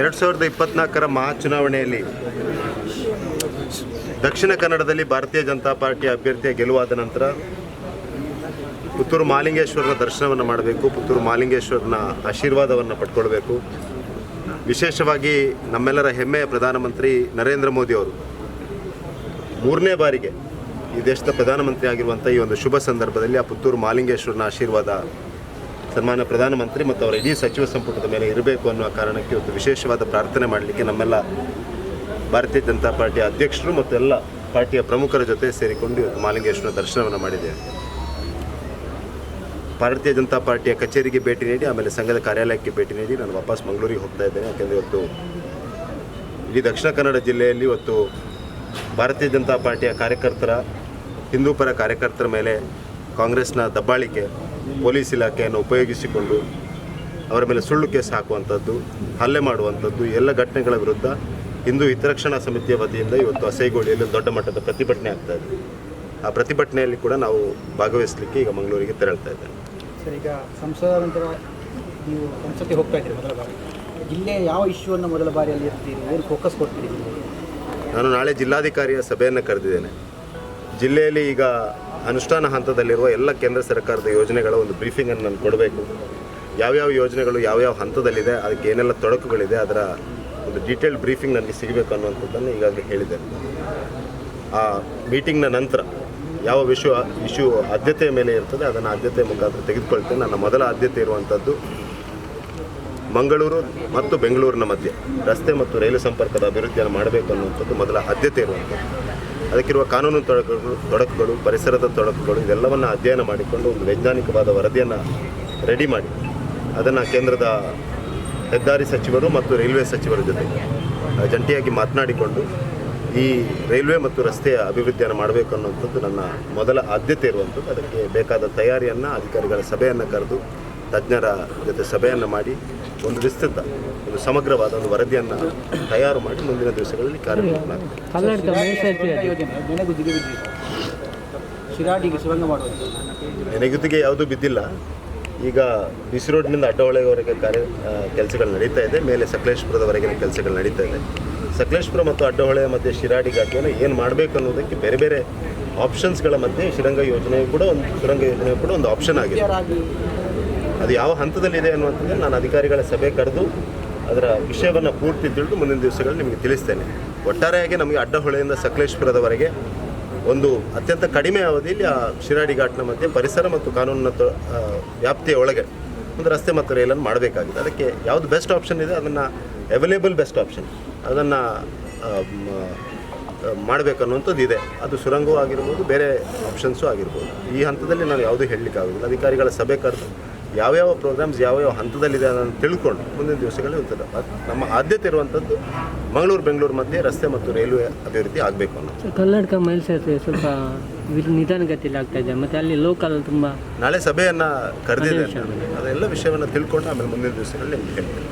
ಎರಡು ಸಾವಿರದ ಇಪ್ಪತ್ನಾಲ್ಕರ ಮಹಾಚುನಾವಣೆಯಲ್ಲಿ ದಕ್ಷಿಣ ಕನ್ನಡದಲ್ಲಿ ಭಾರತೀಯ ಜನತಾ ಪಾರ್ಟಿ ಅಭ್ಯರ್ಥಿಯ ಗೆಲುವಾದ ನಂತರ ಪುತ್ತೂರು ಮಾಲಿಂಗೇಶ್ವರನ ದರ್ಶನವನ್ನು ಮಾಡಬೇಕು, ಪುತ್ತೂರು ಮಾಲಿಂಗೇಶ್ವರನ ಆಶೀರ್ವಾದವನ್ನು ಪಡ್ಕೊಳ್ಬೇಕು. ವಿಶೇಷವಾಗಿ ನಮ್ಮೆಲ್ಲರ ಹೆಮ್ಮೆಯ ಪ್ರಧಾನಮಂತ್ರಿ ನರೇಂದ್ರ ಮೋದಿ ಅವರು ಮೂರನೇ ಬಾರಿಗೆ ಈ ದೇಶದ ಪ್ರಧಾನಮಂತ್ರಿ ಆಗಿರುವಂಥ ಈ ಒಂದು ಶುಭ ಸಂದರ್ಭದಲ್ಲಿ ಆ ಪುತ್ತೂರು ಮಾಲಿಂಗೇಶ್ವರನ ಆಶೀರ್ವಾದ ಸನ್ಮಾನ್ಯ ಪ್ರಧಾನಮಂತ್ರಿ ಮತ್ತು ಅವರ ಇಡೀ ಸಚಿವ ಸಂಪುಟದ ಮೇಲೆ ಇರಬೇಕು ಅನ್ನುವ ಕಾರಣಕ್ಕೆ ಇವತ್ತು ವಿಶೇಷವಾದ ಪ್ರಾರ್ಥನೆ ಮಾಡಲಿಕ್ಕೆ ನಮ್ಮೆಲ್ಲ ಭಾರತೀಯ ಜನತಾ ಪಾರ್ಟಿಯ ಅಧ್ಯಕ್ಷರು ಮತ್ತು ಎಲ್ಲ ಪಾರ್ಟಿಯ ಪ್ರಮುಖರ ಜೊತೆ ಸೇರಿಕೊಂಡು ಇವತ್ತು ಮಾಲಿಂಗೇಶ್ವರ ದರ್ಶನವನ್ನು ಮಾಡಿದ್ದೇವೆ ಭಾರತೀಯ ಜನತಾ ಪಾರ್ಟಿಯ ಕಚೇರಿಗೆ ಭೇಟಿ ನೀಡಿ, ಆಮೇಲೆ ಸಂಘದ ಕಾರ್ಯಾಲಯಕ್ಕೆ ಭೇಟಿ ನೀಡಿ ನಾನು ವಾಪಸ್ ಮಂಗಳೂರಿಗೆ ಹೋಗ್ತಾ ಇದ್ದೇನೆ. ಯಾಕೆಂದರೆ ಇವತ್ತು ಇಡೀ ದಕ್ಷಿಣ ಕನ್ನಡ ಜಿಲ್ಲೆಯಲ್ಲಿ ಇವತ್ತು ಭಾರತೀಯ ಜನತಾ ಪಾರ್ಟಿಯ ಕಾರ್ಯಕರ್ತರ ಹಿಂದೂಪರ ಕಾರ್ಯಕರ್ತರ ಮೇಲೆ ಕಾಂಗ್ರೆಸ್ನ ದಬ್ಬಾಳಿಕೆ ಪೊಲೀಸ್ ಇಲಾಖೆಯನ್ನು ಉಪಯೋಗಿಸಿಕೊಂಡು ಅವರ ಮೇಲೆ ಸುಳ್ಳು ಕೇಸ್ ಹಾಕುವಂಥದ್ದು ಹಲ್ಲೆ ಮಾಡುವಂಥದ್ದು ಎಲ್ಲ ಘಟನೆಗಳ ವಿರುದ್ಧ ಹಿಂದೂ ಹಿತರಕ್ಷಣಾ ಸಮಿತಿಯ ವತಿಯಿಂದ ಇವತ್ತು ಅಸೈಗೋಳಿಯಲ್ಲಿ ದೊಡ್ಡ ಮಟ್ಟದ ಪ್ರತಿಭಟನೆ ಆಗ್ತಾ ಇದೆ. ಆ ಪ್ರತಿಭಟನೆಯಲ್ಲಿ ಕೂಡ ನಾವು ಭಾಗವಹಿಸಲಿಕ್ಕೆ ಈಗ ಮಂಗಳೂರಿಗೆ ತೆರಳ್ತಾ ಇದ್ದೇವೆ. ಸರ್ ಈಗ ಸಂಸದ ನಂತರ ನೀವು ಸಂಸತ್ತಿಗೆ ಹೋಗ್ತಾ ಇದ್ದೀರಿ ಮೊದಲ ಬಾರಿ. ಜಿಲ್ಲೆ ಯಾವ ಇಶ್ಯೂವನ್ನು ಮೊದಲ ಬಾರಿಯಲ್ಲಿ ಇರ್ತೀರಿ ಏನು ಫೋಕಸ್ ಕೊಡ್ತೀರಿ? ನಾನು ನಾಳೆ ಜಿಲ್ಲಾಧಿಕಾರಿಯ ಸಭೆಯನ್ನು ಕರೆದಿದ್ದೇನೆ. ಜಿಲ್ಲೆಯಲ್ಲಿ ಈಗ ಅನುಷ್ಠಾನ ಹಂತದಲ್ಲಿರುವ ಎಲ್ಲ ಕೇಂದ್ರ ಸರ್ಕಾರದ ಯೋಜನೆಗಳ ಒಂದು ಬ್ರೀಫಿಂಗನ್ನು ನಾನು ಕೊಡಬೇಕು. ಯಾವ್ಯಾವ ಯೋಜನೆಗಳು ಯಾವ್ಯಾವ ಹಂತದಲ್ಲಿದೆ, ಅದಕ್ಕೆ ಏನೆಲ್ಲ ತೊಡಕುಗಳಿದೆ, ಅದರ ಒಂದು ಡೀಟೇಲ್ಡ್ ಬ್ರೀಫಿಂಗ್ ನನಗೆ ಸಿಗಬೇಕು ಅನ್ನುವಂಥದ್ದನ್ನು ಈಗಾಗಲೇ ಹೇಳಿದೆ ಆ ಮೀಟಿಂಗ್ನ ನಂತರ ಯಾವ ವಿಷಯ ಇಶ್ಯೂ ಆದ್ಯತೆಯ ಮೇಲೆ ಇರ್ತದೆ, ಅದನ್ನು ಆದ್ಯತೆ ಮುಖಾಂತರ ತೆಗೆದುಕೊಳ್ತೇನೆ. ನನ್ನ ಮೊದಲ ಆದ್ಯತೆ ಇರುವಂಥದ್ದು ಮಂಗಳೂರು ಮತ್ತು ಬೆಂಗಳೂರಿನ ಮಧ್ಯೆ ರಸ್ತೆ ಮತ್ತು ರೈಲು ಸಂಪರ್ಕದ ಅಭಿವೃದ್ಧಿಯನ್ನು ಮಾಡಬೇಕು ಅನ್ನುವಂಥದ್ದು ಮೊದಲ ಆದ್ಯತೆ ಇರುವಂಥದ್ದು. ಅದಕ್ಕಿರುವ ಕಾನೂನು ತೊಡಕುಗಳು ತೊಡಕುಗಳು, ಪರಿಸರದ ತೊಡಕುಗಳು, ಇದೆಲ್ಲವನ್ನು ಅಧ್ಯಯನ ಮಾಡಿಕೊಂಡು ಒಂದು ವೈಜ್ಞಾನಿಕವಾದ ವರದಿಯನ್ನು ರೆಡಿ ಮಾಡಿ. ಅದನ್ನು ಕೇಂದ್ರದ ಹೆದ್ದಾರಿ ಸಚಿವರು ಮತ್ತು ರೈಲ್ವೆ ಸಚಿವರ ಜೊತೆ ಜಂಟಿಯಾಗಿ ಮಾತನಾಡಿಕೊಂಡು ಈ ರೈಲ್ವೆ ಮತ್ತು ರಸ್ತೆಯ ಅಭಿವೃದ್ಧಿಯನ್ನು ಮಾಡಬೇಕು ಅನ್ನುವಂಥದ್ದು ನನ್ನ ಮೊದಲ ಆದ್ಯತೆ ಇರುವಂಥದ್ದು. ಅದಕ್ಕೆ ಬೇಕಾದ ತಯಾರಿಯನ್ನು, ಅಧಿಕಾರಿಗಳ ಸಭೆಯನ್ನು ಕರೆದು, ತಜ್ಞರ ಜೊತೆ ಸಭೆಯನ್ನು ಮಾಡಿ ಒಂದು ವಿಸ್ತೃತ ಒಂದು ಸಮಗ್ರವಾದ ಒಂದು ವರದಿಯನ್ನು ತಯಾರು ಮಾಡಿ ಮುಂದಿನ ದಿವಸಗಳಲ್ಲಿ ಕಾರ್ಯಕ್ರಮ ಶಿರಾಡಿಗೆ ಸುರಂಗ ಯಾವುದೂ ಬಿದ್ದಿಲ್ಲ. ಈಗ ಬಿಸಿ ರೋಡ್ನಿಂದ ಅಡ್ಡಹೊಳೆಯವರೆಗೆ ಕಾರ್ಯ ಕೆಲಸಗಳು ನಡೀತಾ ಇದೆ. ಮೇಲೆ ಸಕಲೇಶ್ಪುರದವರೆಗಿನ ಕೆಲಸಗಳು ನಡೀತಾ ಇದೆ. ಸಕಲೇಶ್ಪುರ ಮತ್ತು ಅಡ್ಡಹೊಳೆ ಮಧ್ಯೆ ಶಿರಾಡಿ ಘಾಟಿಯನ್ನು ಏನು ಮಾಡಬೇಕು ಅನ್ನೋದಕ್ಕೆ ಬೇರೆ ಬೇರೆ ಆಪ್ಷನ್ಸ್ಗಳ ಮಧ್ಯೆ ಶಿರಂಗ ಯೋಜನೆಯು ಕೂಡ ಒಂದು ಶಿರಂಗ ಯೋಜನೆಯು ಕೂಡ ಒಂದು ಆಪ್ಷನ್ ಆಗಿದೆ. ಅದು ಯಾವ ಹಂತದಲ್ಲಿದೆ ಅನ್ನುವಂಥದ್ದು ನಾನು ಅಧಿಕಾರಿಗಳ ಸಭೆ ಕರೆದು ಅದರ ವಿಷಯವನ್ನು ಪೂರ್ತಿ ತಿಳಿದು ಮುಂದಿನ ದಿವಸಗಳಲ್ಲಿ ನಿಮಗೆ ತಿಳಿಸ್ತೇನೆ. ಒಟ್ಟಾರೆಯಾಗಿ ನಮಗೆ ಅಡ್ಡಹೊಳೆಯಿಂದ ಸಕಲೇಶ್ಪುರದವರೆಗೆ ಒಂದು ಅತ್ಯಂತ ಕಡಿಮೆ ಅವಧಿಯಲ್ಲಿ ಆ ಶಿರಾಡಿ ಘಾಟ್ನ ಮಧ್ಯೆ ಪರಿಸರ ಮತ್ತು ಕಾನೂನಿನ ವ್ಯಾಪ್ತಿಯ ಒಳಗೆ ಒಂದು ರಸ್ತೆ ಮತ್ತು ರೈಲನ್ನು ಮಾಡಬೇಕಾಗಿದೆ. ಅದಕ್ಕೆ ಯಾವುದು ಬೆಸ್ಟ್ ಆಪ್ಷನ್ ಇದೆ, ಅದನ್ನು ಅವೈಲೇಬಲ್ ಬೆಸ್ಟ್ ಆಪ್ಷನ್ ಅದನ್ನು ಮಾಡಬೇಕನ್ನುವಂಥದ್ದು ಇದೆ. ಅದು ಸುರಂಗವೂ ಆಗಿರ್ಬೋದು, ಬೇರೆ ಆಪ್ಷನ್ಸು ಆಗಿರ್ಬೋದು. ಈ ಹಂತದಲ್ಲಿ ನಾನು ಯಾವುದೂ ಹೇಳಲಿಕ್ಕಾಗೋದಿಲ್ಲ ಅಧಿಕಾರಿಗಳ ಸಭೆ ಕರೆದು ಯಾವ್ಯಾವ ಪ್ರೋಗ್ರಾಮ್ಸ್ ಯಾವ್ಯಾವ ಹಂತದಲ್ಲಿದೆ ಅನ್ನೋದನ್ನು ತಿಳ್ಕೊಂಡು ಮುಂದಿನ ದಿವಸಗಳಲ್ಲಿ ಉತ್ತರ ನಮ್ಮ ಆದ್ಯತೆ ಇರುವಂಥದ್ದು ಮಂಗಳೂರು ಬೆಂಗಳೂರು ಮಧ್ಯೆ ರಸ್ತೆ ಮತ್ತು ರೈಲ್ವೆ ಅಭಿವೃದ್ಧಿ ಆಗಬೇಕು ಅನ್ನೋದು. ಕರ್ನಾಟಕ ಮೀಸಲಾತಿ ಸ್ವಲ್ಪ ನಿಧಾನಗತಿಯಲ್ಲಿ ಆಗ್ತಾ ಇದೆ. ಮತ್ತು ಅಲ್ಲಿ ಲೋಕಲ್ ತುಂಬ ನಾಳೆ ಸಭೆಯನ್ನು ಕರೆದಿದೆ. ಅದೆಲ್ಲ ವಿಷಯವನ್ನು ತಿಳ್ಕೊಂಡು ಆಮೇಲೆ ಮುಂದಿನ ದಿವಸಗಳಲ್ಲಿ ನಿಮ್ಗೆ ಹೇಳ್ತೇನೆ.